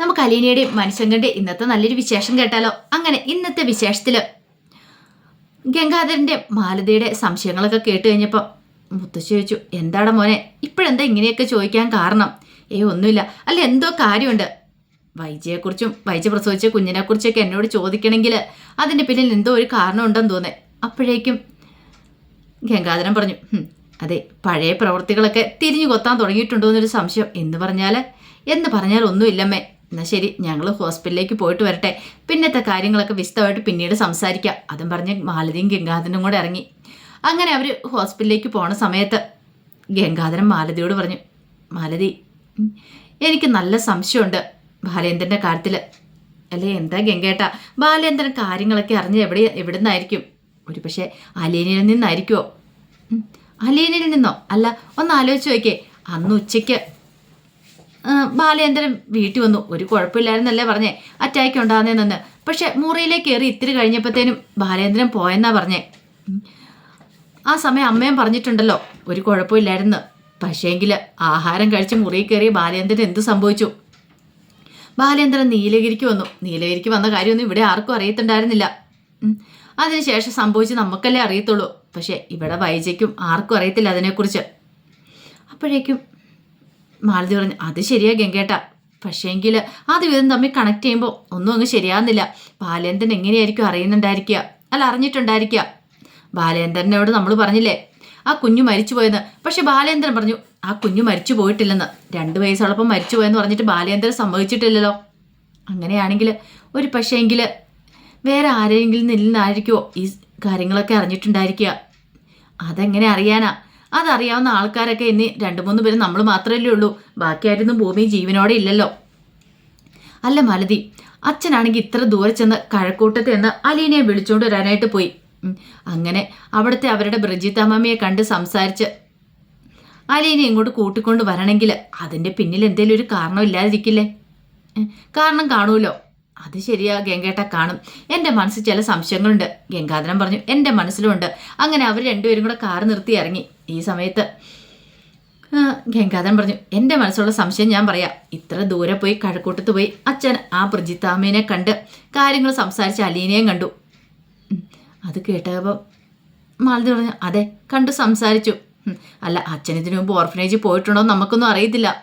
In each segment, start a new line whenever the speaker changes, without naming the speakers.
നമുക്ക് അലീനയുടെയും മനുഷ്യങ്കരുടെയും ഇന്നത്തെ നല്ലൊരു വിശേഷം കേട്ടാലോ? അങ്ങനെ ഇന്നത്തെ വിശേഷത്തിൽ ഗംഗാധരന്റെ മാലതിയുടെ സംശയങ്ങളൊക്കെ കേട്ട് കഴിഞ്ഞപ്പോൾ മുത്തശ്ശി ചോദിച്ചു എന്താടാ മോനെ ഇപ്പോഴെന്താ ഇങ്ങനെയൊക്കെ ചോദിക്കാൻ കാരണം? ഏ ഒന്നുമില്ല. അല്ല എന്തോ കാര്യമുണ്ട്. വൈജയെക്കുറിച്ചും വൈജ പ്രസവിച്ച കുഞ്ഞിനെക്കുറിച്ചൊക്കെ എന്നോട് ചോദിക്കണമെങ്കിൽ അതിന്റെ പിന്നിൽ എന്തോ ഒരു കാരണമുണ്ടെന്ന് തോന്നേ. അപ്പോഴേക്കും ഗംഗാധരൻ പറഞ്ഞു അതെ പഴയ പ്രവൃത്തികളൊക്കെ തിരിഞ്ഞു കൊത്താൻ തുടങ്ങിയിട്ടുണ്ടോ എന്നൊരു സംശയം എന്ന് പറഞ്ഞാൽ എന്ന് പറഞ്ഞാൽ ഒന്നുമില്ലമ്മേ. എന്നാൽ ശരി ഞങ്ങൾ ഹോസ്പിറ്റലിലേക്ക് പോയിട്ട് വരട്ടെ. പിന്നത്തെ കാര്യങ്ങളൊക്കെ വിശദമായിട്ട് പിന്നീട് സംസാരിക്കാം. അതും പറഞ്ഞ് മാലതിയും ഗംഗാധരനും കൂടെ ഇറങ്ങി. അങ്ങനെ അവർ ഹോസ്പിറ്റലിലേക്ക് പോണ സമയത്ത് ഗംഗാധരൻ മാലതിയോട് പറഞ്ഞു മാലതി എനിക്ക് നല്ല സംശയമുണ്ട് ബാലേന്ദ്രന്റെ കാര്യത്തിൽ അല്ലേ എന്താ ഗംഗേട്ട? ബാലേന്ദ്രൻ കാര്യങ്ങളൊക്കെ അറിഞ്ഞ് എവിടെ എവിടെ നിന്നായിരിക്കും ഒരു പക്ഷേ അലീനയിൽ നിന്നായിരിക്കുമോ അലീനയിൽ നിന്നോ? അല്ല ഒന്ന് ആലോചിച്ച് നോക്കിയേ. അന്ന് ഉച്ചയ്ക്ക് ബാലേന്ദ്രൻ വീട്ടിൽ വന്നു. ഒരു കുഴപ്പമില്ലായിരുന്നല്ലേ പറഞ്ഞേ? അറ്റാക്ക് ഉണ്ടാകുന്നേ നിന്ന്. പക്ഷെ മുറിയിലേക്ക് കയറി ഇത്തിരി കഴിഞ്ഞപ്പോഴത്തേനും ബാലേന്ദ്രൻ പോയെന്നാ പറഞ്ഞേ. ആ സമയം അമ്മയും പറഞ്ഞിട്ടുണ്ടല്ലോ ഒരു കുഴപ്പമില്ലായിരുന്നു. പക്ഷേങ്കിൽ ആഹാരം കഴിച്ച് മുറിയിൽ കയറി ബാലേന്ദ്രൻ എന്ത് സംഭവിച്ചു? ബാലേന്ദ്രൻ നീലഗിരിക്ക് വന്നു. നീലഗിരിക്ക് വന്ന കാര്യമൊന്നും ഇവിടെ ആർക്കും അറിയത്തുണ്ടായിരുന്നില്ല. അതിനുശേഷം സംഭവിച്ച് നമുക്കല്ലേ അറിയത്തുള്ളൂ. പക്ഷേ ഇവിടെ വൈജയ്ക്കും ആർക്കും അറിയത്തില്ല അതിനെക്കുറിച്ച്. അപ്പോഴേക്കും മാലതി പറഞ്ഞു അത് ശരിയാ ഗംഗേട്ട. പക്ഷേങ്കിൽ അത് ദിവസം തമ്മിൽ കണക്ട് ചെയ്യുമ്പോൾ ഒന്നും അങ്ങ് ശരിയാകുന്നില്ല ബാലേന്ദ്രൻ എങ്ങനെയായിരിക്കും അറിയുന്നുണ്ടായിരിക്കുക? അല്ല അറിഞ്ഞിട്ടുണ്ടായിരിക്കുക? ബാലേന്ദ്രനോട് നമ്മൾ പറഞ്ഞില്ലേ ആ കുഞ്ഞു മരിച്ചു പോയെന്ന് പക്ഷെ ബാലേന്ദ്രൻ പറഞ്ഞു ആ കുഞ്ഞു മരിച്ചു പോയിട്ടില്ലെന്ന് രണ്ട് വയസ്സുള്ളപ്പം മരിച്ചു പോയെന്ന് പറഞ്ഞിട്ട് ബാലേന്ദ്രൻ സമ്മതിച്ചിട്ടില്ലല്ലോ. അങ്ങനെയാണെങ്കിൽ ഒരു പക്ഷേങ്കിൽ വേറെ ആരെങ്കിലും നിന്നായിരിക്കുമോ ഈ കാര്യങ്ങളൊക്കെ അറിഞ്ഞിട്ടുണ്ടായിരിക്കുക? അതെങ്ങനെ അറിയാനാ? അതറിയാവുന്ന ആൾക്കാരൊക്കെ ഇനി രണ്ട് മൂന്ന് പേര് നമ്മൾ മാത്രമല്ലേ ഉള്ളൂ. ബാക്കിയായിരുന്നു ഭൂമി ജീവനോടെ ഇല്ലല്ലോ. അല്ല മലതി അച്ഛനാണെങ്കിൽ ഇത്ര ദൂരെ ചെന്ന് കഴക്കൂട്ടത്ത് എന്ന് അലീനയെ വിളിച്ചുകൊണ്ട് വരാനായിട്ട് പോയി. അങ്ങനെ അവിടുത്തെ അവരുടെ ബ്രജിത്തമ്മയെ കണ്ട് സംസാരിച്ച് അലീനെ ഇങ്ങോട്ട് കൂട്ടിക്കൊണ്ട് വരണമെങ്കിൽ അതിന്റെ പിന്നിൽ എന്തെങ്കിലും ഒരു കാരണം ഇല്ലാതിരിക്കില്ലേ? കാരണം കാണുമല്ലോ. അത് ശരിയാ ഗംഗേട്ട കാണും. എന്റെ മനസ്സിൽ ചില സംശയങ്ങളുണ്ട്. ഗംഗാധരൻ പറഞ്ഞു എന്റെ മനസ്സിലുമുണ്ട് അങ്ങനെ അവർ രണ്ടുപേരും കൂടെ കാർ നിർത്തി ഇറങ്ങി. ഈ സമയത്ത്. ഗംഗാധരൻ പറഞ്ഞു എന്റെ മനസ്സിലുള്ള സംശയം ഞാൻ പറയാം. ഇത്ര ദൂരെ പോയി കഴക്കൂട്ടത്ത് പോയി അച്ഛൻ ആ പ്രജിത്താമ്മേനെ കണ്ട് കാര്യങ്ങൾ സംസാരിച്ച് അലീനയും കണ്ടു. അത് കേട്ടപ്പോൾ മാലതി പറഞ്ഞു അതെ കണ്ടു സംസാരിച്ചു. അല്ല അച്ഛൻ ഇതിനു മുമ്പ് ഓർഫനേജിൽ പോയിട്ടുണ്ടോ നമുക്കൊന്നും അറിയത്തില്ല.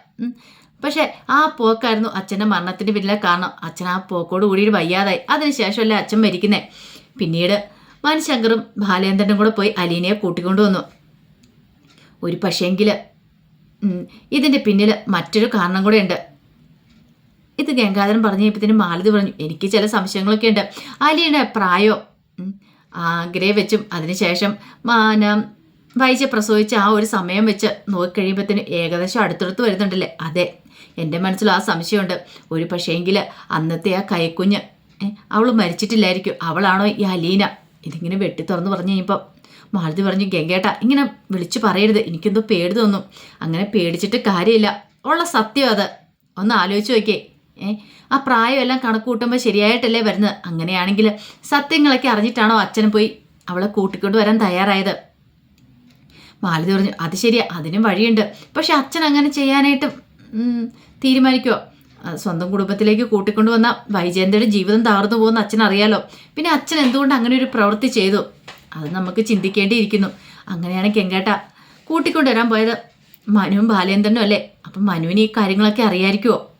പക്ഷേ ആ പോക്കായിരുന്നു അച്ഛന്റെ മരണത്തിന് പിന്നിലെ കാരണം. അച്ഛൻ ആ പോക്കോട് കൂടി വയ്യാതായി. അതിനുശേഷമല്ലേ അച്ഛൻ മരിക്കുന്നേ? പിന്നീട് മനുശങ്കറും ബാലേന്ദ്രനും കൂടെ പോയി അലീനയെ കൂട്ടിക്കൊണ്ടു വന്നു ഒരു പക്ഷേങ്കിൽ ഇതിന്റെ പിന്നിൽ മറ്റൊരു കാരണം കൂടെ ഉണ്ട് ഇത് ഗംഗാധരൻ പറഞ്ഞു ഇപ്പത്തിന് മാലതി പറഞ്ഞു. എനിക്ക് ചില സംശയങ്ങളൊക്കെ ഉണ്ട്. അലിയുടെ പ്രായോ? ആഗ്രഹം ആഗ്രേ വെച്ചും അതിനുശേഷം മാന വൈജ പ്രസവിച്ച ആ ഒരു സമയം വെച്ച് നോക്കിക്കഴിയുമ്പോഴത്തേന് ഏകദേശം അടുത്തടുത്ത് വരുന്നുണ്ടല്ലേ? അതെ എന്റെ മനസ്സിൽ ആ സംശയമുണ്ട്. ഒരു പക്ഷേങ്കിൽ അന്നത്തെ ആ കൈക്കുഞ്ഞ് അവൾ മരിച്ചിട്ടില്ലായിരിക്കും. അവളാണോ ഈ അലീന? ഇതിങ്ങനെ വെട്ടി തുറന്ന് പറഞ്ഞു കഴിഞ്ഞപ്പോൾ മാലതി പറഞ്ഞു ഗംഗേട്ട ഇങ്ങനെ വിളിച്ചു പറയരുത്. എനിക്കെന്തോ പേടി തോന്നും അങ്ങനെ പേടിച്ചിട്ട് കാര്യമില്ല. ഉള്ള സത്യം അത്. ഒന്ന് ആലോചിച്ച് നോക്കിയേ. ഏ ആ പ്രായമെല്ലാം കണക്ക് കൂട്ടുമ്പോൾ ശരിയായിട്ടല്ലേ വരുന്നത്? അങ്ങനെയാണെങ്കിൽ സത്യങ്ങളൊക്കെ അറിഞ്ഞിട്ടാണോ അച്ഛൻ പോയി അവളെ കൂട്ടിക്കൊണ്ട് വരാൻ തയ്യാറായത്? മാലതി പറഞ്ഞു അത് ശരിയാ. അതിനും വഴിയുണ്ട്. പക്ഷെ അച്ഛൻ അങ്ങനെ ചെയ്യാനായിട്ട് തീരുമാനിക്കുമോ സ്വന്തം കുടുംബത്തിലേക്ക് കൂട്ടിക്കൊണ്ടു വന്ന വൈജയന്തയുടെ ജീവിതം തകർന്നു പോകുന്ന അച്ഛൻ അറിയാലോ പിന്നെ അച്ഛൻ എന്തുകൊണ്ട് അങ്ങനെ ഒരു പ്രവൃത്തി ചെയ്തു? അത് നമുക്ക് ചിന്തിക്കേണ്ടിയിരിക്കുന്നു. അങ്ങനെയാണ് കെങ്കേട്ട കൂട്ടിക്കൊണ്ടുവരാൻ പോയത്. മനുവും ബാലേന്ദ്രനും അല്ലേ? അപ്പം മനുവിന് ഈ കാര്യങ്ങളൊക്കെ അറിയായിരിക്കുമോ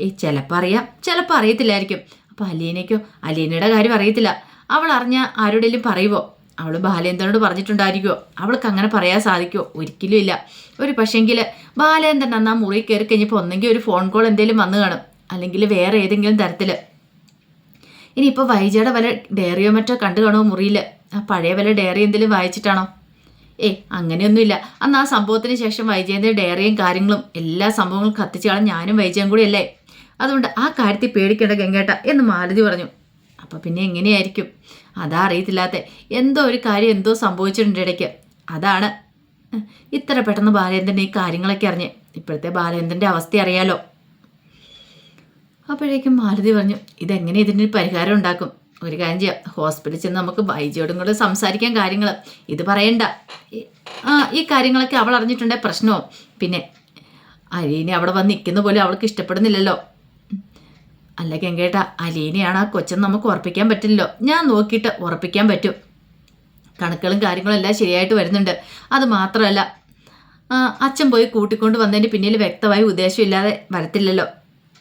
ഏ ചിലപ്പോൾ അറിയാം. ചിലപ്പോൾ അറിയത്തില്ലായിരിക്കും. അപ്പോൾ അലീനയ്ക്കോ? അലീനയുടെ കാര്യം അറിയത്തില്ല. അവൾ അറിഞ്ഞ ആരോടെങ്കിലും പറയുമോ അവൾ ബാലേന്ദ്രനോട് പറഞ്ഞിട്ടുണ്ടായിരിക്കുമോ അവൾക്ക് അങ്ങനെ പറയാൻ സാധിക്കുമോ ഒരിക്കലും ഇല്ല. ഒരു പക്ഷേങ്കിൽ ബാലേന്ദ്രൻ അന്ന് ആ മുറി കയറി കഴിഞ്ഞപ്പോൾ ഒന്നെങ്കിൽ ഒരു ഫോൺ കോൾ എന്തെങ്കിലും വന്നു കാണും. അല്ലെങ്കിൽ വേറെ ഏതെങ്കിലും തരത്തിൽ ഇനിയിപ്പോൾ വൈജയുടെ വല്ല ഡയറിയോ മറ്റോ കണ്ടു കാണുമോ മുറിയിൽ ആ പഴയ വല്ല ഡയറി എന്തെങ്കിലും വായിച്ചിട്ടാണോ? ഏ അങ്ങനെയൊന്നുമില്ല. അന്ന് ആ സംഭവത്തിന് ശേഷം വൈജയന്റെ ഡയറിയും കാര്യങ്ങളും എല്ലാ സംഭവങ്ങളും കത്തിച്ച് കളഞ്ഞ ഞാനും വൈജയും കൂടി അല്ലേ അതുകൊണ്ട് ആ കാര്യത്തിൽ പേടിക്കേണ്ട ഗംഗേട്ട എന്ന് മാലതി പറഞ്ഞു. അപ്പോൾ പിന്നെ എങ്ങനെയായിരിക്കും? അതാ അറിയത്തില്ലാത്ത. എന്തോ ഒരു കാര്യം എന്തോ സംഭവിച്ചിട്ടുണ്ട് ഇടയ്ക്ക്. അതാണ്. ഇത്ര പെട്ടെന്ന് ബാലേന്ദ്രൻ ഈ കാര്യങ്ങളൊക്കെ അറിഞ്ഞ്. ഇപ്പോഴത്തെ ബാലേന്ദ്രന്റെ അവസ്ഥ അറിയാലോ. അപ്പോഴേക്കും മാലതി പറഞ്ഞു ഇതെങ്ങനെ ഇതിന്റെ പരിഹാരം ഉണ്ടാക്കും? ഒരു കാര്യം ചെയ്യാം. ഹോസ്പിറ്റലിൽ ചെന്ന് നമുക്ക് വൈജയോടും കൂടെ സംസാരിക്കാൻ കാര്യങ്ങൾ ഇത് പറയണ്ട. ആ ഈ കാര്യങ്ങളൊക്കെ അവൾ അറിഞ്ഞിട്ടുണ്ടേ പ്രശ്നമോ പിന്നെ അലീനെ അവിടെ വന്ന് നിൽക്കുന്ന പോലും അവൾക്ക് ഇഷ്ടപ്പെടുന്നില്ലല്ലോ. അല്ല കെങ്കേട്ട അലീനെയാണ് ആ കൊച്ചെന്ന് നമുക്ക് ഉറപ്പിക്കാൻ പറ്റില്ലല്ലോ. ഞാൻ നോക്കിയിട്ട് ഉറപ്പിക്കാൻ പറ്റും. കണക്കുകളും കാര്യങ്ങളും എല്ലാം ശരിയായിട്ട് വരുന്നുണ്ട്. അത് മാത്രമല്ല അച്ഛൻ പോയി കൂട്ടിക്കൊണ്ട് വന്നതിന് പിന്നിൽ വ്യക്തമായ ഉദ്ദേശമില്ലാതെ വരത്തില്ലല്ലോ.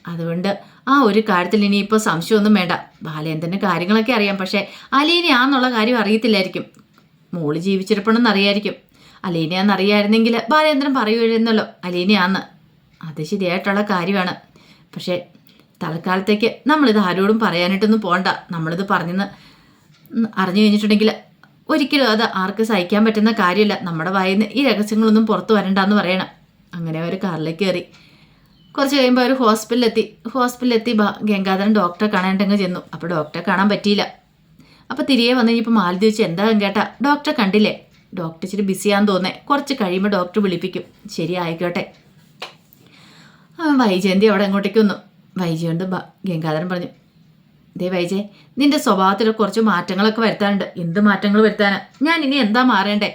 അതുകൊണ്ട് ആ ഒരു കാര്യത്തിൽ ഇനിയിപ്പോൾ സംശയമൊന്നും വേണ്ട. ബാലേന്ദ്രന് കാര്യങ്ങളൊക്കെ അറിയാം. പക്ഷേ അലീനയാന്നുള്ള കാര്യം അറിയത്തില്ലായിരിക്കും. മോൾ ജീവിച്ചിരിപ്പണമെന്ന് അറിയായിരിക്കും. അലീനയാന്ന് അറിയായിരുന്നെങ്കിൽ ബാലേന്ദ്രൻ പറയുമായിരുന്നല്ലോ അലീനയാന്ന്. അത് ശരിയായിട്ടുള്ള കാര്യമാണ്. പക്ഷേ തൽക്കാലത്തേക്ക് നമ്മളിത് ആരോടും പറയാനായിട്ടൊന്നും പോകണ്ട നമ്മളിത് പറഞ്ഞെന്ന് അറിഞ്ഞു കഴിഞ്ഞിട്ടുണ്ടെങ്കിൽ ഒരിക്കലും അത് ആർക്ക് സഹിക്കാൻ പറ്റുന്ന കാര്യമില്ല. നമ്മുടെ വായിൽ നിന്ന് ഈ രഹസ്യങ്ങളൊന്നും പുറത്തു വരണ്ടെന്ന് പറയണം. അങ്ങനെ അവർ കാറിലേക്ക് കയറി. കുറച്ച് കഴിയുമ്പോൾ അവർ ഹോസ്പിറ്റലിലെത്തി. ഹോസ്പിറ്റലിലെത്തി ഗംഗാധരൻ ഡോക്ടറെ കാണാണ്ടെങ്കിൽ ചെന്നു. അപ്പോൾ ഡോക്ടറെ കാണാൻ പറ്റിയില്ല. അപ്പോൾ തിരികെ വന്നു കഴിഞ്ഞപ്പോൾ മാലതി വെച്ച് എന്താ കേട്ടാ ഡോക്ടറെ കണ്ടില്ലേ? ഡോക്ടർ ഇച്ചിരി ബിസിയാന്ന് തോന്നേ കുറച്ച് കഴിയുമ്പോൾ ഡോക്ടർ വിളിപ്പിക്കും. ശരി ആയിക്കോട്ടെ. വൈജയന്തി അവിടെ അങ്ങോട്ടേക്ക് വന്നു. വൈജയുണ്ട് ഗംഗാധരൻ പറഞ്ഞു ദേ വൈജയ് നിന്റെ സ്വഭാവത്തിൽ കുറച്ച് മാറ്റങ്ങളൊക്കെ വരുത്താനുണ്ട്. എന്ത് മാറ്റങ്ങൾ വരുത്താനാ? ഞാൻ ഇനി എന്താ മാറേണ്ടേ?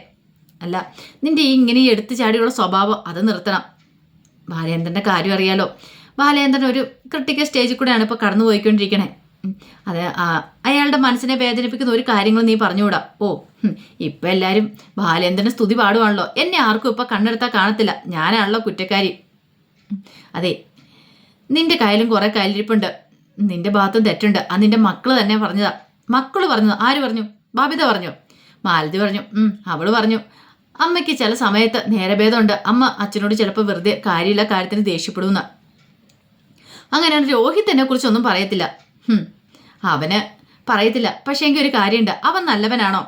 അല്ല നിന്റെ ഈ ഇങ്ങനെ എടുത്തു ചാടിയുള്ള സ്വഭാവം അത് നിർത്തണം. ബാലേന്ദ്രന്റെ കാര്യം അറിയാലോ. ബാലേന്ദ്രൻ ഒരു ക്രിട്ടിക്കൽ സ്റ്റേജിൽ കൂടെയാണ് ഇപ്പോൾ കടന്നു അത് അയാളുടെ മനസ്സിനെ വേദനിപ്പിക്കുന്ന ഒരു കാര്യങ്ങളും നീ പറഞ്ഞുകൂടാ. ഓ ഇപ്പം എല്ലാവരും ബാലേന്ദ്രന് സ്തുതി പാടുവാണല്ലോ. എന്നെ ആർക്കും ഇപ്പം കണ്ണെടുത്താൽ കാണത്തില്ല. ഞാനാണല്ലോ കുറ്റക്കാരി. അതെ നിന്റെ കയ്യിലും കുറേ കയ്യിലിരിപ്പുണ്ട്. നിന്റെ ഭാഗത്തും തെറ്റുണ്ട്. അത് നിന്റെ മക്കൾ തന്നെ പറഞ്ഞതാ. മക്കൾ പറഞ്ഞു ആര് പറഞ്ഞു? ബാബിത പറഞ്ഞു. മാലതി പറഞ്ഞു. അവൾ പറഞ്ഞു. അമ്മയ്ക്ക് ചില സമയത്ത് നേരഭേദമുണ്ട്. അമ്മ അച്ഛനോട് ചിലപ്പോൾ വെറുതെ കാര്യമില്ല കാര്യത്തിന് ദേഷ്യപ്പെടുന്ന അങ്ങനെയാണ് രോഹിത്തിനെ കുറിച്ചൊന്നും പറയത്തില്ല. അവന് പറയത്തില്ല. പക്ഷേ എങ്കിൽ ഒരു കാര്യമുണ്ട്. അവൻ നല്ലവനാണോ?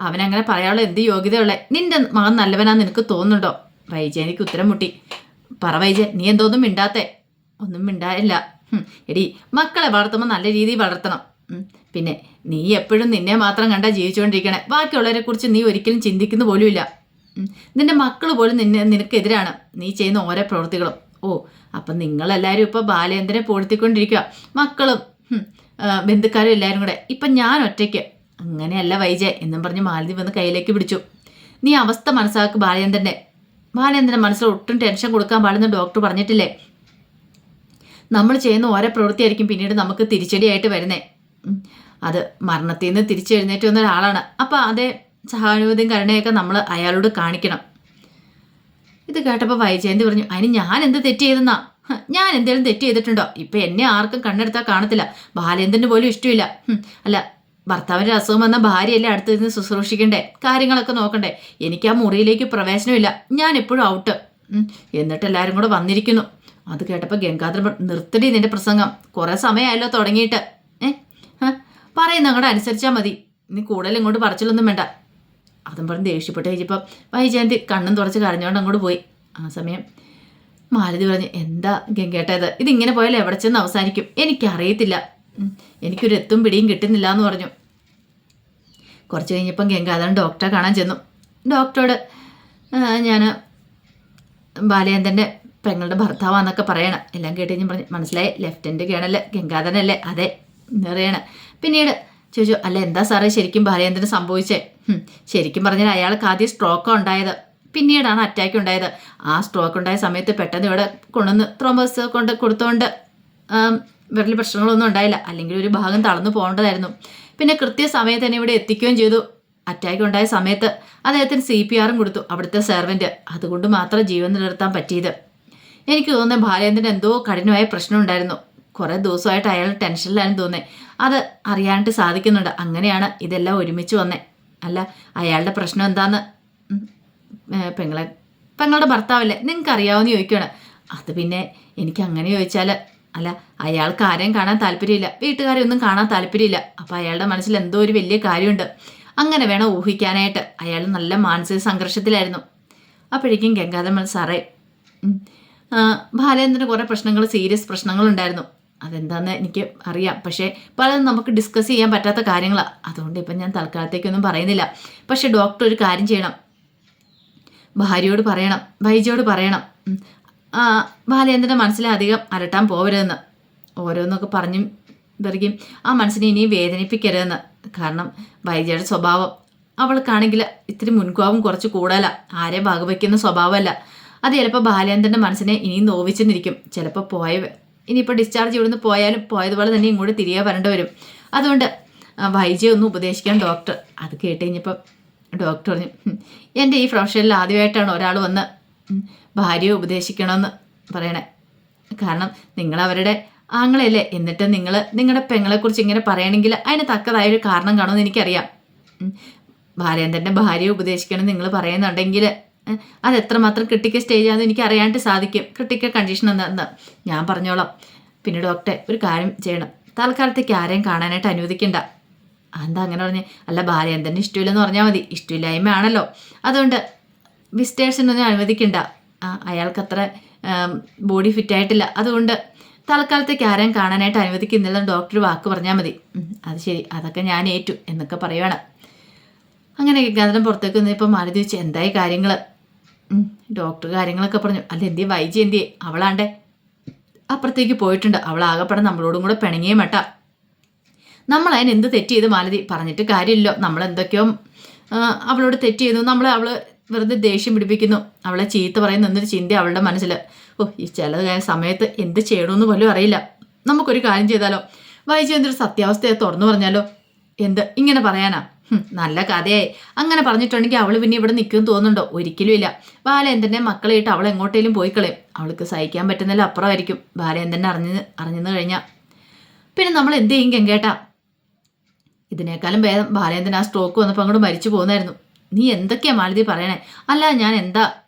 അവനങ്ങനെ പറയാനുള്ള എന്ത് യോഗ്യതയുള്ള നിന്റെ മകൻ നല്ലവനാന്ന് നിനക്ക് തോന്നുന്നുണ്ടോ? വൈജയനിക്ക് ഉത്തരം മുട്ടി. പറ വൈജ നീ എന്തോന്നും മിണ്ടാത്തേ? ഒന്നും മിണ്ടായില്ല എടി മക്കളെ വളർത്തുമ്പോൾ നല്ല രീതിയിൽ വളർത്തണം. പിന്നെ നീ എപ്പോഴും നിന്നെ മാത്രം കണ്ടാ ജീവിച്ചുകൊണ്ടിരിക്കണേ. ബാക്കിയുള്ളവരെ കുറിച്ച് നീ ഒരിക്കലും ചിന്തിക്കുന്ന പോലുമില്ല. നിന്റെ മക്കൾ പോലും നിന്നെ നിനക്കെതിരാണ്. നീ ചെയ്യുന്ന ഓരോ പ്രവൃത്തികളും. ഓ അപ്പം നിങ്ങളെല്ലാവരും ഇപ്പോൾ ബാലേന്ദ്രനെ പൊടുത്തിക്കൊണ്ടിരിക്കുക മക്കളും ബന്ധുക്കാരും എല്ലാവരും കൂടെ. ഇപ്പം ഞാൻ ഒറ്റയ്ക്ക്. അങ്ങനെയല്ല വൈജയ് എന്നും പറഞ്ഞ് മാലതി വന്ന് കയ്യിലേക്ക് പിടിച്ചു. നീ അവസ്ഥ മനസ്സിലാക്ക് ബാലേന്ദ്രന്റെ ബാലേന്ദ്രൻ മനസ്സിൽ ഒട്ടും ടെൻഷൻ കൊടുക്കാൻ പാടുന്ന ഡോക്ടർ പറഞ്ഞിട്ടില്ലേ? നമ്മൾ ചെയ്യുന്ന ഓരോ പ്രവൃത്തിയായിരിക്കും പിന്നീട് നമുക്ക് തിരിച്ചടിയായിട്ട് വരുന്നേ. ഉം. അത് മരണത്തിൽ നിന്ന് തിരിച്ചെഴുന്നേറ്റ് വന്ന ഒരാളാണ്. അപ്പോൾ അതേ സഹാനുഭൂതിയും കരുണയൊക്കെ നമ്മൾ അയാളോട് കാണിക്കണം. ഇത് കേട്ടപ്പോൾ വൈജയന്തി പറഞ്ഞു അതിന് ഞാൻ എന്ത് തെറ്റ് ചെയ്തെന്നാ? ഞാൻ എന്തെങ്കിലും തെറ്റ് ചെയ്തിട്ടുണ്ടോ? ഇപ്പം എന്നെ ആർക്കും കണ്ണെടുത്താൽ കാണത്തില്ല. ബാലേന്ദ്രന് പോലും ഇഷ്ടമില്ല. അല്ല ഭർത്താവിന്റെ അസുഖം വന്ന ഭാര്യയല്ലേ അടുത്ത് നിന്ന് ശുശ്രൂഷിക്കണ്ടേ? കാര്യങ്ങളൊക്കെ നോക്കണ്ടേ? എനിക്ക് ആ മുറിയിലേക്ക് പ്രവേശനമില്ല. ഞാൻ എപ്പോഴും ഔട്ട്. എന്നിട്ട് എല്ലാവരും കൂടെ വന്നിരിക്കുന്നു. അത് കേട്ടപ്പോൾ ഗംഗാധരൻ നിർത്തടി നിന്റെ പ്രസംഗം. കുറേ സമയമായല്ലോ തുടങ്ങിയിട്ട്. പറയുന്ന അങ്ങോട്ട് അനുസരിച്ചാൽ മതി. ഇനി കൂടുതൽ ഇങ്ങോട്ട് പറച്ചിലൊന്നും വേണ്ട. അതും പറഞ്ഞ് ദേഷ്യപ്പെട്ട് കഴിച്ചപ്പം വൈജയന്തി കണ്ണും തുടച്ച് കരഞ്ഞുകൊണ്ട് അങ്ങോട്ട് പോയി. ആ സമയം മാലതി പറഞ്ഞു എന്താ ഗംഗേട്ടത് ഇതിങ്ങനെ പോയാൽ എവിടെ ചെന്ന് അവസാനിക്കും? എനിക്കറിയത്തില്ല. എനിക്കൊരു എത്തും പിടിയും കിട്ടുന്നില്ല എന്ന് പറഞ്ഞു. കുറച്ച് കഴിഞ്ഞപ്പം ഗംഗാധരൻ ഡോക്ടറെ കാണാൻ ചെന്നു. ഡോക്ടറോട് ഞാൻ ബാലചന്ദ്രന്റെ പെങ്ങളുടെ ഭർത്താവാന്നൊക്കെ പറയണം. എല്ലാം കേട്ട് കഴിഞ്ഞ് പറഞ്ഞു മനസ്സിലായി ലെഫ്റ്റനന്റ് കേണല്ലേ ഗംഗാധരനല്ലേ? അതെ എന്നറിയണം പിന്നീട് ചോദിച്ചു അല്ല എന്താ സാറേ ശരിക്കും ബാലചന്ദ്രന് സംഭവിച്ചേ? ശരിക്കും പറഞ്ഞാൽ അയാൾക്ക് ആദ്യം സ്ട്രോക്കാണ് ഉണ്ടായത്. പിന്നീടാണ് അറ്റാക്ക് ഉണ്ടായത്. ആ സ്ട്രോക്ക് ഉണ്ടായ സമയത്ത് പെട്ടെന്ന് ഇവിടെ കൊണ്ടുവന്ന് ത്രോംബോസ് കൊണ്ട് കൊടുത്തുകൊണ്ട് വിരലി പ്രശ്നങ്ങളൊന്നും ഉണ്ടായില്ല. അല്ലെങ്കിൽ ഒരു ഭാഗം തളർന്നു പോകേണ്ടതായിരുന്നു. പിന്നെ കൃത്യസമയത്ത് തന്നെ ഇവിടെ എത്തിക്കുകയും ചെയ്തു. അറ്റാക്ക് ഉണ്ടായ സമയത്ത് അദ്ദേഹത്തിന് സി പി ആറും കൊടുത്തു അവിടുത്തെ സെർവന്റ് അതുകൊണ്ട് മാത്രം ജീവൻ നിലനിർത്താൻ പറ്റിയത്. എനിക്ക് തോന്നുന്നത് ബാലേന്ദ്രന് എന്തോ കഠിനമായ പ്രശ്നം ഉണ്ടായിരുന്നു. കുറേ ദിവസമായിട്ട് അയാൾ ടെൻഷനിലാണ് തോന്നേ അത് അറിയാനായിട്ട് സാധിക്കുന്നുണ്ട്. അങ്ങനെയാണ് ഇതെല്ലാം ഒരുമിച്ച് വന്നേ. അല്ല അയാളുടെ പ്രശ്നം എന്താന്ന്? പെങ്ങളെ പെങ്ങളുടെ ഭർത്താവല്ലേ? നിങ്ങൾക്ക് അറിയാവുന്ന ചോദിക്കുകയാണ് അത് പിന്നെ എനിക്ക് അങ്ങനെ ചോദിച്ചാൽ അല്ല അയാൾക്ക് ആരെയും കാണാൻ താല്പര്യമില്ല. വീട്ടുകാരെ ഒന്നും കാണാൻ താല്പര്യമില്ല. അപ്പം അയാളുടെ മനസ്സിൽ എന്തോ ഒരു വലിയ കാര്യമുണ്ട്. അങ്ങനെ വേണം ഊഹിക്കാനായിട്ട്. അയാൾ നല്ല മാനസിക സംഘർഷത്തിലായിരുന്നു. അപ്പോഴേക്കും ഗംഗാധരൻ സാറേ ബാലേന്ദ്രന് കുറേ പ്രശ്നങ്ങൾ സീരിയസ് പ്രശ്നങ്ങളുണ്ടായിരുന്നു. അതെന്താന്ന് എനിക്ക് അറിയാം. പക്ഷേ പലതും നമുക്ക് ഡിസ്കസ് ചെയ്യാൻ പറ്റാത്ത കാര്യങ്ങളാണ് അതുകൊണ്ട് ഇപ്പം ഞാൻ തൽക്കാലത്തേക്കൊന്നും പറയുന്നില്ല. പക്ഷേ ഡോക്ടർ ഒരു കാര്യം ചെയ്യണം. ഭാര്യയോട് പറയണം. വൈജയോട് പറയണം. ബാലചന്ദ്രന്റെ മനസ്സിലെ അധികം അരട്ടാൻ പോകരുതെന്ന് ഓരോന്നൊക്കെ പറഞ്ഞും വെറുകയും ആ മനസ്സിനെ ഇനിയും വേദനിപ്പിക്കരുതെന്ന്. കാരണം വൈജയുടെ സ്വഭാവം അവൾക്കാണെങ്കിൽ ഇത്തിരി മുൻകോപം കുറച്ച് കൂടുതല. ആരെ ഭാഗവയ്ക്കുന്ന സ്വഭാവമല്ല. അത് ചിലപ്പോൾ ബാലേന്ദ്രന്റെ മനസ്സിനെ ഇനിയും നോവിച്ചെന്നിരിക്കും. ചിലപ്പോൾ പോയ ഇനിയിപ്പോൾ ഡിസ്ചാർജ് ഇവിടുന്ന് പോയാലും പോയതുപോലെ തന്നെ ഇങ്ങോട്ട് തിരികെ വരേണ്ടി വരും. അതുകൊണ്ട് വൈജയെ ഒന്ന് ഉപദേശിക്കാൻ ഡോക്ടർ അത് കേട്ട് കഴിഞ്ഞപ്പോൾ ഡോക്ടർ പറഞ്ഞു എന്റെ ഈ പ്രൊഫഷനിൽ ആദ്യമായിട്ടാണ് ഒരാൾ വന്ന് ഭാര്യയെ ഉപദേശിക്കണമെന്ന് പറയണേ. കാരണം നിങ്ങൾ അവരുടെ ആങ്ങളെയല്ലേ? എന്നിട്ട് നിങ്ങൾ നിങ്ങളുടെ പെങ്ങളെക്കുറിച്ച് ഇങ്ങനെ പറയണമെങ്കിൽ അതിന് തക്കതായൊരു കാരണം കാണുമെന്ന് എനിക്കറിയാം. ഭാര്യ തന്നെ ഭാര്യയെ ഉപദേശിക്കണം നിങ്ങൾ പറയുന്നുണ്ടെങ്കിൽ അത് എത്രമാത്രം ക്രിട്ടിക്കൽ സ്റ്റേജാണെന്ന് എനിക്ക് അറിയാണ്ട് സാധിക്കും. ക്രിട്ടിക്കൽ കണ്ടീഷൻ എന്താണെന്ന് ഞാൻ പറഞ്ഞോളാം. പിന്നെ ഡോക്ടറെ ഒരു കാര്യം ചെയ്യണം. തൽക്കാലത്തേക്ക് ആരെയും കാണാനായിട്ട് അനുവദിക്കണ്ട. എന്താ അങ്ങനെ പറഞ്ഞ്? അല്ല ഭാര്യ എന്തെങ്കിലും ഇഷ്ടമില്ലെന്ന് പറഞ്ഞാൽ മതി. ഇഷ്ടമില്ലായ്മയാണല്ലോ. അതുകൊണ്ട് വിസ്റ്റേഴ്സിനൊന്നും അനുവദിക്കണ്ട. ആ, അയാൾക്കത്ര ബോഡി ഫിറ്റ് ആയിട്ടില്ല. അതുകൊണ്ട് തൽക്കാലത്തേക്ക് ആരെയും കാണാനായിട്ട് അനുവദിക്കുന്നില്ലെന്ന് ഡോക്ടർ വാക്ക് പറഞ്ഞാൽ മതി. അത് ശരി. അതൊക്കെ ഞാൻ ഏറ്റു എന്നൊക്കെ പറയുവാണ്. അങ്ങനെ ഗാന്ധനം പുറത്തേക്ക് വന്നപ്പോൾ മാറി ചോദിച്ചു എന്തായി കാര്യങ്ങൾ ഡോക്ടർ കാര്യങ്ങളൊക്കെ പറഞ്ഞു. അല്ല എന്തിയെ വൈജി എന്തിയെ? അവളാണ്ടേ. അപ്പുറത്തേക്ക് പോയിട്ടുണ്ട്. അവൾ ആകപ്പെടെ നമ്മളോടും കൂടെ പിണങ്ങിയേ മട്ട. നമ്മൾ അതിന് എന്ത് തെറ്റ് ചെയ്ത് മാലതി? പറഞ്ഞിട്ട് കാര്യമില്ല നമ്മൾ എന്തൊക്കെയോ അവളോട് തെറ്റ് ചെയ്തു. നമ്മൾ അവൾ വെറുതെ ദേഷ്യം പിടിപ്പിക്കുന്നു. അവളെ ചീത്ത പറയുന്ന എന്നൊരു ചിന്ത അവളുടെ മനസ്സിൽ ഓ ഈ ചില സമയത്ത് എന്ത് ചെയ്യണമെന്ന് പോലും അറിയില്ല. നമുക്കൊരു കാര്യം ചെയ്താലോ? വൈജയന്തൊരു സത്യാവസ്ഥയെ തുറന്നു പറഞ്ഞാലോ? എന്ത്? ഇങ്ങനെ പറയാനാ? നല്ല കഥയായി. അങ്ങനെ പറഞ്ഞിട്ടുണ്ടെങ്കിൽ അവൾ പിന്നെ ഇവിടെ നിൽക്കും തോന്നുന്നുണ്ടോ? ഒരിക്കലും ഇല്ല. ബാലേന്ദ്രന്റെ മക്കളെയിട്ട് അവൾ എങ്ങോട്ടേലും പോയി കളയും. അവൾക്ക് സഹിക്കാൻ പറ്റുന്നില്ല അപ്പുറമായിരിക്കും. ബാലേന്ദ്രനെ അറിഞ്ഞ് അറിഞ്ഞെന്ന് കഴിഞ്ഞാൽ പിന്നെ നമ്മൾ എന്ത് ചെയ്യും കെങ്കേട്ടാ ഇതിനേക്കാളും ഭേദം ബാലേന്ദ്രൻ ആ സ്ട്രോക്ക് വന്നപ്പോൾ അങ്ങോട്ട് മരിച്ചു പോകുന്നായിരുന്നു നീ എന്തൊക്കെയാ മാലതി പറയണേ? അല്ല ഞാൻ എന്താ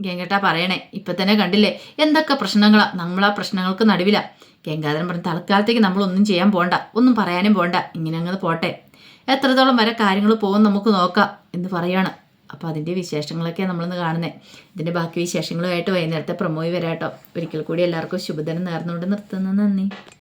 ഗംഗേട്ടാ പറയണേ? ഇപ്പം തന്നെ കണ്ടില്ലേ? എന്തൊക്കെ പ്രശ്നങ്ങളാ? നമ്മൾ ആ പ്രശ്നങ്ങൾക്ക് നടുവില. ഗംഗാധരൻ പറഞ്ഞു തൽക്കാലത്തേക്ക് നമ്മളൊന്നും ചെയ്യാൻ പോണ്ട. ഒന്നും പറയാനും പോണ്ട. ഇങ്ങനെ അങ്ങ് പോട്ടെ. എത്രത്തോളം വരെ കാര്യങ്ങൾ പോകും നമുക്ക് നോക്കാം എന്ന് പറയാണ്. അപ്പോൾ അതിന്റെ വിശേഷങ്ങളൊക്കെ നമ്മളിന്ന് കാണുന്നത് ഇതിന്റെ ബാക്കി വിശേഷങ്ങളുമായിട്ട് വൈകുന്നേരത്തെ പ്രമോയി വരാട്ടോ. ഒരിക്കൽ കൂടി എല്ലാവർക്കും ശുഭദിനം നേർന്നുകൊണ്ട് നിർത്തുന്നു. നന്ദി.